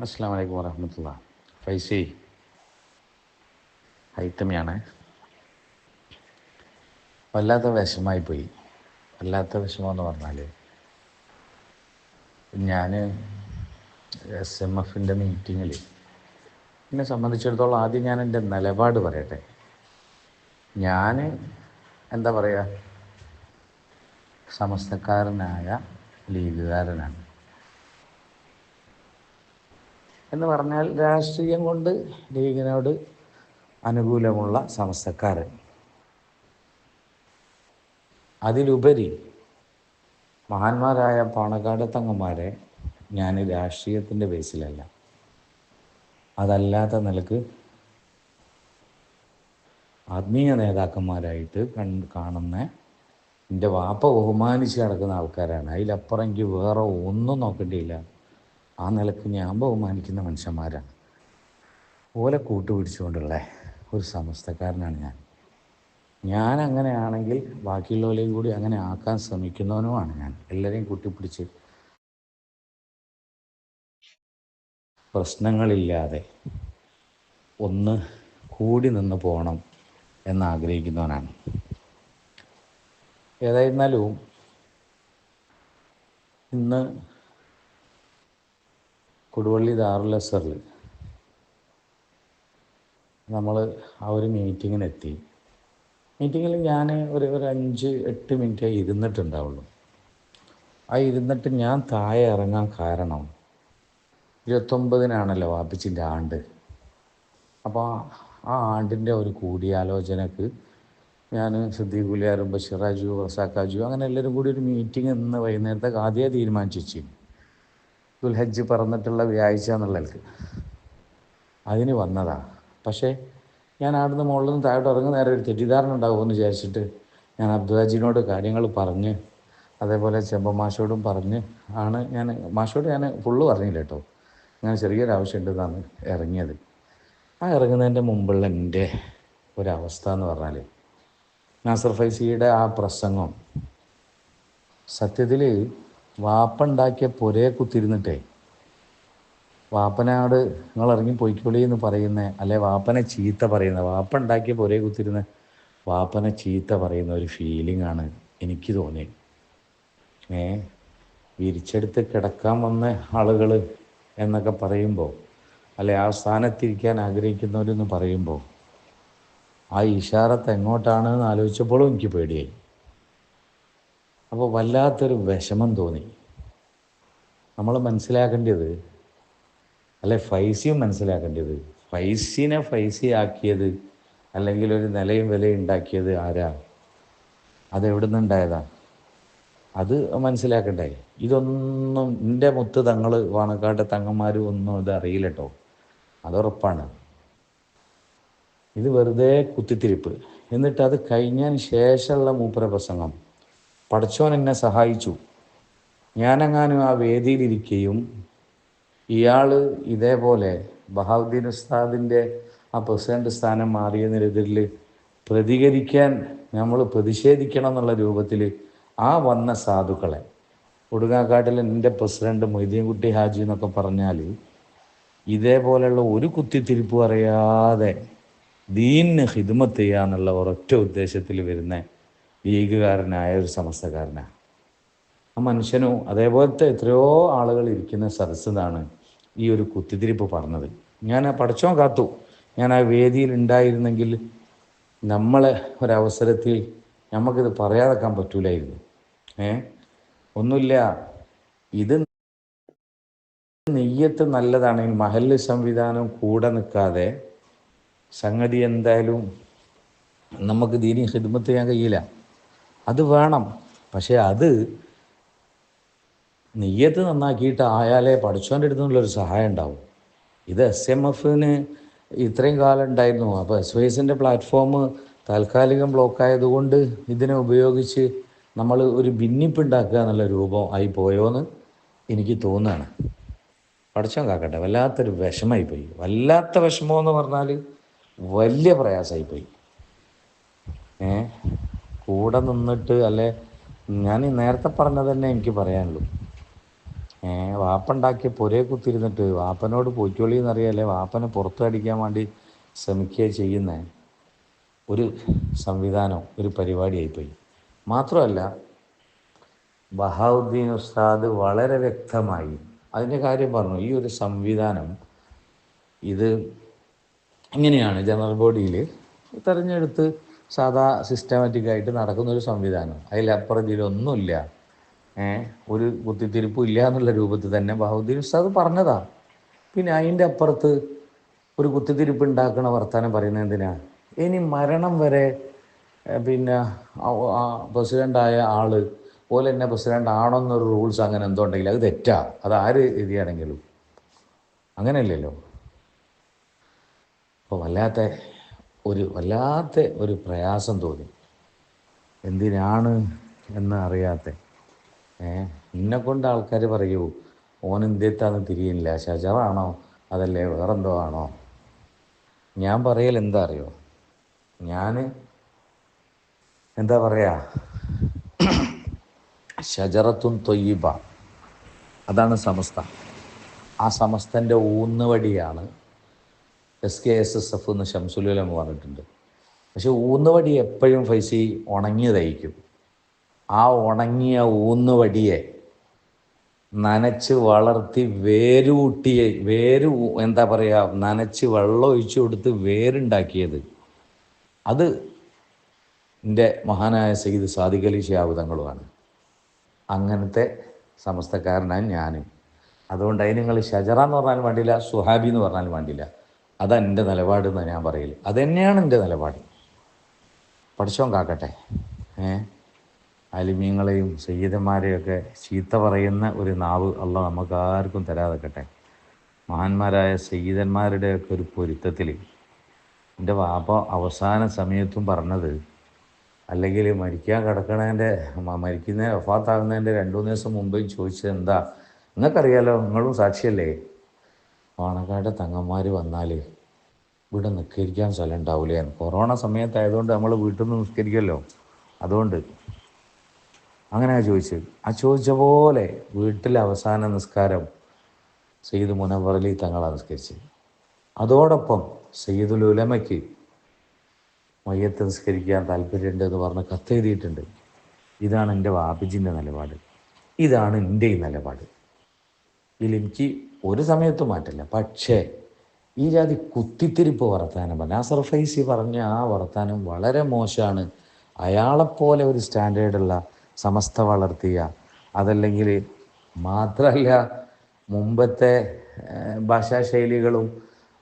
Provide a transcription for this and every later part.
അസ്സാം വലൈക്കും വരഹമത്തുള്ള ഫൈസി ഹൈത്തമിയാണ്. വല്ലാത്ത വിഷമായി പോയി വല്ലാത്ത വിഷമം എന്ന് പറഞ്ഞാൽ ഞാൻ എസ് എം എഫിന്റെ മീറ്റിങ്ങിൽ എന്നെ സംബന്ധിച്ചിടത്തോളം ആദ്യം ഞാൻ എന്റെ നിലപാട് പറയട്ടെ. ഞാൻ എന്താ പറയുക സമസ്തക്കാരനായ ലീഗുകാരനാണ്. എന്ന് പറഞ്ഞാൽ രാഷ്ട്രീയം കൊണ്ട് ലീഗിനോട് അനുകൂലമുള്ള സമസ്തക്കാരൻ. അതിലുപരി മഹാന്മാരായ പാണക്കാട് തങ്ങന്മാരെ ഞാൻ രാഷ്ട്രീയത്തിന്റെ ബേസിലല്ല. അതല്ലാത്ത നിലയ്ക്ക് ആത്മീയ നേതാക്കന്മാരായിട്ട് കണ്ട് കാണുന്ന എന്റെ വാപ്പ ബഹുമാനിച്ച് നടക്കുന്ന ആൾക്കാരാണ്. അതിലപ്പുറം എനിക്ക് വേറെ ഒന്നും നോക്കേണ്ടിയില്ല. ആ നിലയ്ക്ക് ഞാൻ ബഹുമാനിക്കുന്ന മനുഷ്യന്മാരാണ്. ഓലെ കൂട്ടുപിടിച്ചുകൊണ്ടുള്ള ഒരു സമസ്തക്കാരനാണ് ഞാൻ. ഞാൻ അങ്ങനെയാണെങ്കിൽ ബാക്കിയുള്ളവരെയും കൂടി അങ്ങനെ ആക്കാൻ ശ്രമിക്കുന്നവനുമാണ് ഞാൻ. എല്ലാവരെയും കൂട്ടിപ്പിടിച്ച് പ്രശ്നങ്ങളില്ലാതെ ഒന്ന് കൂടി നിന്ന് പോകണം എന്നാഗ്രഹിക്കുന്നവനാണ്. ഏതായിരുന്നാലും ഇന്ന് കൊടുവള്ളി ദാറുലസറിൽ നമ്മൾ ആ ഒരു മീറ്റിങ്ങിനെത്തി. മീറ്റിങ്ങിൽ ഞാൻ ഒരു ഒരു അഞ്ച് എട്ട് മിനിറ്റ് ഇരുന്നിട്ടുണ്ടാവുള്ളൂ. ആ ഇരുന്നിട്ട് ഞാൻ താഴെ ഇറങ്ങാൻ കാരണം ഇരുപത്തൊമ്പതിനാണല്ലോ വാപ്പിച്ചിന്റെ ആണ്ട്. അപ്പോൾ ആ ആണ്ടിന്റെ ഒരു കൂടിയാലോചനക്ക് ഞാൻ സിദ്ദീഖ് ഗുലിയാറും ബഷീറാജു റസാക്കാജു അങ്ങനെ എല്ലാവരും കൂടി ഒരു മീറ്റിംഗ് ഇന്ന് വൈകുന്നേരത്തേക്ക് ആദ്യമേ തീരുമാനിച്ചു ദുൽഹജ്ജ് പറന്നിട്ടുള്ള വ്യാഴ്ച എന്നുള്ളതിൽക്ക് അതിന് വന്നതാണ് പക്ഷേ ഞാൻ അവിടുന്ന് മുകളിൽ നിന്ന് താഴോട്ട് ഇറങ്ങുന്ന നേരം ഒരു തെറ്റിദ്ധാരണ ഉണ്ടാകുമെന്ന് വിചാരിച്ചിട്ട് ഞാൻ അബ്ദുഹാജിനോട് കാര്യങ്ങൾ പറഞ്ഞ് അതേപോലെ ചെമ്പ മാഷോടും പറഞ്ഞ് ആണ് ഞാൻ മാഷോട് ഞാൻ ഫുള്ള് പറഞ്ഞില്ല കേട്ടോ. അങ്ങനെ ചെറിയൊരു ആവശ്യമുണ്ടെന്നാണ് ഇറങ്ങിയത്. ആ ഇറങ്ങുന്നതിന്റെ മുമ്പുള്ള എന്റെ ഒരവസ്ഥ എന്ന് പറഞ്ഞാൽ നാസർ ഫൈസിയുടെ ആ പ്രസംഗം സത്യത്തിൽ വാപ്പുണ്ടാക്കിയ പുരയെ കുത്തിരുന്നിട്ടേ. വാപ്പനാട് നിങ്ങൾ ഇറങ്ങി പൊയ്ക്കൊളി എന്ന് പറയുന്ന. അല്ലെ വാപ്പനെ ചീത്ത പറയുന്ന. വാപ്പ ഉണ്ടാക്കിയ പുരയെ കുത്തിരുന്ന വാപ്പനെ ചീത്ത പറയുന്ന ഒരു ഫീലിംഗ് ആണ് എനിക്ക് തോന്നിയത് ഏ? വിരിച്ചെടുത്ത് കിടക്കാൻ വന്ന ആളുകൾ എന്നൊക്കെ പറയുമ്പോൾ അല്ലെ ആ സ്ഥാനത്തിരിക്കാൻ ആഗ്രഹിക്കുന്നവരെന്ന് പറയുമ്പോൾ ആ ഇഷാറത്ത് എങ്ങോട്ടാണ് എന്ന് ആലോചിച്ചപ്പോഴും എനിക്ക് പേടിയായി. അപ്പോൾ വല്ലാത്തൊരു വിഷമം തോന്നി. നമ്മൾ മനസ്സിലാക്കേണ്ടത് അല്ലെ ഫൈസിയും മനസ്സിലാക്കേണ്ടത് ഫൈസിനെ ഫൈസിയാക്കിയത് അല്ലെങ്കിൽ ഒരു നിലയും വിലയും ഉണ്ടാക്കിയത് ആരാ? അതെവിടെ നിന്നുണ്ടായതാ അത് മനസ്സിലാക്കണ്ടേ? ഇതൊന്നും എന്റെ മുത്ത് തങ്ങൾ വാണക്കാട്ടെ തങ്ങന്മാരും ഒന്നും ഇത് അറിയില്ല കേട്ടോ അതുറപ്പാണ് ഇത് വെറുതെ കുത്തിത്തിരിപ്പ്. എന്നിട്ട് അത് കഴിഞ്ഞതിന് ശേഷമുള്ള മൂപ്പര പ്രസംഗം. പഠിച്ചോൻ എന്നെ സഹായിച്ചു. ഞാനെങ്ങാനും ആ വേദിയിലിരിക്കുകയും ഇയാൾ ഇതേപോലെ ബഹാവുദ്ദീൻ ഉസ്താദിന്റെ ആ പ്രസിഡന്റ് സ്ഥാനം മാറിയതിനെതിരിൽ പ്രതികരിക്കാൻ നമ്മൾ പ്രതിഷേധിക്കണം എന്നുള്ള രൂപത്തിൽ ആ വന്ന സാധുക്കളെ. ഒടുങ്ങാക്കാട്ടിൽ എന്റെ പ്രസിഡന്റ് മൊയ്തീൻകുട്ടി ഹാജി എന്നൊക്കെ പറഞ്ഞാൽ ഇതേപോലെയുള്ള ഒരു കുത്തിത്തിരിപ്പ് അറിയാതെ ദീനിന് ഹിദ്മത്ത് ചെയ്യുക എന്നുള്ള ഒരൊറ്റ ഉദ്ദേശത്തിൽ വരുന്ന ലീഗുകാരനായ ഒരു സമസ്തകാരനാണ് ആ മനുഷ്യനോ അതേപോലത്തെ എത്രയോ ആളുകൾ ഇരിക്കുന്ന സദസ്സെന്നാണ് ഈ ഒരു കുത്തിത്തിരിപ്പ് പറഞ്ഞത്. ഞാൻ ആ പഠിച്ചോ കാത്തു. ഞാൻ ആ വേദിയിൽ ഉണ്ടായിരുന്നെങ്കിൽ നമ്മളെ ഒരവസരത്തിൽ നമുക്കിത് പറയാതെക്കാൻ പറ്റൂലായിരുന്നു. ഏ? ഒന്നുമില്ല. ഇത് നെയ്യത്ത് നല്ലതാണെങ്കിൽ മഹല്ല് സംവിധാനം കൂടെ നിൽക്കാതെ സംഗതി എന്തായാലും നമുക്ക് ദീനി ഹിദ്മത്ത് ചെയ്യാൻ കഴിയില്ല. അത് വേണം. പക്ഷെ അത് നെയ്യത്ത് നന്നാക്കിയിട്ട് ആയാലേ പഠിച്ചോന്റെ അടുത്തു നിന്നുള്ളൊരു സഹായം ഉണ്ടാവും. ഇത് എസ് എം എഫിന് ഇത്രയും കാലം ഉണ്ടായിരുന്നു. അപ്പോൾ എസ് വൈ എസിന്റെ പ്ലാറ്റ്ഫോം താൽക്കാലികം ബ്ലോക്ക് ആയതുകൊണ്ട് ഇതിനെ ഉപയോഗിച്ച് നമ്മൾ ഒരു ഭിന്നിപ്പ് ഉണ്ടാക്കുക എന്നുള്ള രൂപം ആയി പോയോന്ന് എനിക്ക് തോന്നുകയാണ്. പഠിച്ചോ കാക്കട്ടെ വല്ലാത്തൊരു വിഷമായി പോയി. വല്ലാത്ത വിഷമം എന്ന് പറഞ്ഞാൽ വലിയ പ്രയാസമായി പോയി. ഏ? കൂടെ നിന്നിട്ട് അല്ലെ ഞാൻ നേരത്തെ പറഞ്ഞത് തന്നെ എനിക്ക് പറയാനുള്ളൂ. ഏ വാപ്പുണ്ടാക്കിയ പുരയെ കുത്തിരുന്നിട്ട് വാപ്പനോട് പൊയ്ക്കോളി എന്നറിയാലേ വാപ്പനെ പുറത്തടിക്കാൻ വേണ്ടി ശ്രമിക്കുക ചെയ്യുന്ന. ഒരു സംവിധാനം ഒരു പരിപാടിയായിപ്പോയി. മാത്രമല്ല ബഹാവുദ്ദീൻ ഉസ്താദ് വളരെ വ്യക്തമായി അതിന്റെ കാര്യം പറഞ്ഞു. ഈ ഒരു സംവിധാനം ഇത് ഇങ്ങനെയാണ് ജനറൽ ബോഡിയിൽ തിരഞ്ഞെടുത്ത് സാധാ നടക്കുന്ന ഒരു സംവിധാനം. അതിലപ്പുറം ഇതിലൊന്നുമില്ല. ഏ? ഒരു കുത്തിത്തിരിപ്പും ഇല്ല എന്നുള്ള രൂപത്തിൽ തന്നെ ബഹുദ്ദീൻ ഉസ്താദ് പറഞ്ഞതാ. പിന്നെ അതിന്റെ അപ്പുറത്ത് ഒരു കുത്തിത്തിരിപ്പ് ഉണ്ടാക്കണ വർത്താനം പറയുന്നത് എന്തിനാ? ഇനി മരണം വരെ പിന്നെ പ്രസിഡന്റായ ആൾ പോലെ തന്നെ പ്രസിഡന്റ് ആണോന്നൊരു റൂൾസ് അങ്ങനെ എന്തോ ഉണ്ടെങ്കിൽ അത് തെറ്റാ. അത് ആര് എഴുതിയാണെങ്കിലും. അങ്ങനെയല്ലല്ലോ. അപ്പോൾ വല്ലാത്ത ഒരു വല്ലാത്ത ഒരു പ്രയാസം തോന്നി. എന്തിനാണ് എന്ന് അറിയാത്ത. ഏ എന്നെ കൊണ്ട് ആൾക്കാർ പറയൂ ഓൻ എന്തെത്താന്ന് തിരിയില്ല ഷജറാണോ? അതല്ലേ വേറെന്തോ ആണോ? ഞാൻ പറയൽ എന്താ അറിയോ? ഞാൻ എന്താ പറയാ? ഷജറത്തുൻ തൊയ്യബ. അതാണ് സമസ്ത. ആ സമസ്തന്റെ ഊന്നുവടിയാണ് S K S S F എന്ന് ശംസുലുലം പറഞ്ഞിട്ടുണ്ട്. പക്ഷെ ഊന്നുവടി എപ്പോഴും ഫൈസി ഉണങ്ങിയതായിരിക്കും. ആ ഉണങ്ങിയ ഊന്നുവടിയെ നനച്ച് വളർത്തി വേരൂട്ടിയ വേര് എന്താ പറയുക നനച്ച് വെള്ളം ഒഴിച്ചു കൊടുത്ത് വേരുണ്ടാക്കിയത്. അത് എന്റെ മഹാനായ സയ്യിദ് സാദിഖലി തങ്ങളുമാണ് അങ്ങനത്തെ സമസ്തക്കാരനാണ് ഞാൻ അതുകൊണ്ട് അതിന് നിങ്ങൾ ഷജറ എന്ന് പറഞ്ഞാലും വേണ്ടില്ല സുഹാബി എന്ന് പറഞ്ഞാലും വേണ്ടില്ല അതാ എന്റെ നിലപാട് എന്ന് ഞാൻ പറയൽ തന്നെയാണ് എന്റെ നിലപാട്. പഠിച്ചോ കാക്കട്ടെ. ഏ? അലിമീങ്ങളെയും സയ്യിദന്മാരെയൊക്കെ ചീത്ത പറയുന്ന ഒരു നാവ് അല്ല നമുക്ക് ആർക്കും തരാതെക്കട്ടെ. മഹാന്മാരായ സയ്യിദന്മാരുടെയൊക്കെ ഒരു പൊരുത്തത്തിൽ എന്റെ വാപ്പ അവസാന സമയത്തും പറഞ്ഞത് അല്ലെങ്കിൽ മരിക്കാൻ കിടക്കണതിന്റെ മ- മരിക്കുന്ന വഫാത്താകുന്നതിന്റെ രണ്ടു മൂന്ന് ദിവസം മുമ്പേ ചോദിച്ചത് എന്താ? നിങ്ങൾക്കറിയാലോ നിങ്ങളും സാക്ഷിയല്ലേ? പാണക്കാട് തങ്ങന്മാർ വന്നാൽ ഇവിടെ നിസ്കരിക്കാൻ സ്ഥലം ഉണ്ടാവില്ല കൊറോണ സമയത്തായതുകൊണ്ട് നമ്മൾ വീട്ടിൽ നിന്ന് നിസ്കരിക്കുമല്ലോ അതുകൊണ്ട് അങ്ങനെ ചോദിച്ചത് ആ ചോദിച്ച പോലെ വീട്ടിലെ അവസാന നിസ്കാരം സെയ്ദ് മുനവർ അലി തങ്ങളാണ് നിസ്കരിച്ചത്. അതോടൊപ്പം സെയ്ദുൽ ഉലമയ്ക്ക് മയ്യത്ത് നിസ്കരിക്കാൻ താല്പര്യമുണ്ട് എന്ന് പറഞ്ഞ് കത്തെഴുതിയിട്ടുണ്ട്. ഇതാണ് എന്റെ വാബിജിന്റെ നിലപാട്. ഇതാണ് എന്റെ നിലപാട്. ഇതിൽ എനിക്ക് ഒരു സമയത്തും മാറ്റില്ല പക്ഷേ ഈ ജാതി കുത്തിത്തിരിപ്പ് വർത്താനം പറഞ്ഞ ആ സർഫൈസി പറഞ്ഞ ആ വർത്താനം വളരെ മോശമാണ്. അയാളെപ്പോലെ ഒരു സ്റ്റാൻഡേർഡുള്ള സമസ്ത വളർത്തിയ അതല്ലെങ്കിൽ മാത്രമല്ല മുമ്പത്തെ ഭാഷാ ഭാഷാശൈലികളും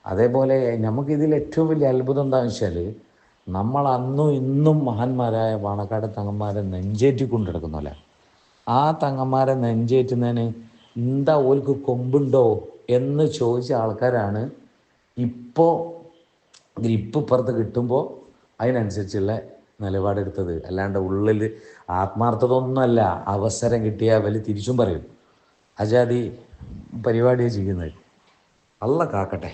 അതേപോലെ നമുക്കിതിൽ ഏറ്റവും വലിയ അത്ഭുതം എന്താണെന്ന് വെച്ചാൽ നമ്മൾ അന്നും ഇന്നും മഹാന്മാരായ പാണക്കാട് തങ്ങന്മാരെ നെഞ്ചേറ്റി കൊണ്ടെടുക്കുന്നല്ലേ ആ തങ്ങന്മാരെ നെഞ്ചേറ്റുന്നതിന് എന്താ ഓൽക്ക് കൊമ്പുണ്ടോ എന്ന് ചോദിച്ച ആൾക്കാരാണ്. ഇപ്പോൾ ഗ്രിപ്പ് ഇപ്പുറത്ത് കിട്ടുമ്പോൾ അതിനനുസരിച്ചുള്ള നിലപാടെടുത്തത്. അല്ലാണ്ട് ഉള്ളിൽ ആത്മാർത്ഥത ഒന്നുമല്ല അവസരം കിട്ടിയാൽ വലിയ തിരിച്ചും പറയും. അജാതി പരിപാടിയാണ് ചെയ്യുന്നത്. അല്ല കാക്കട്ടെ.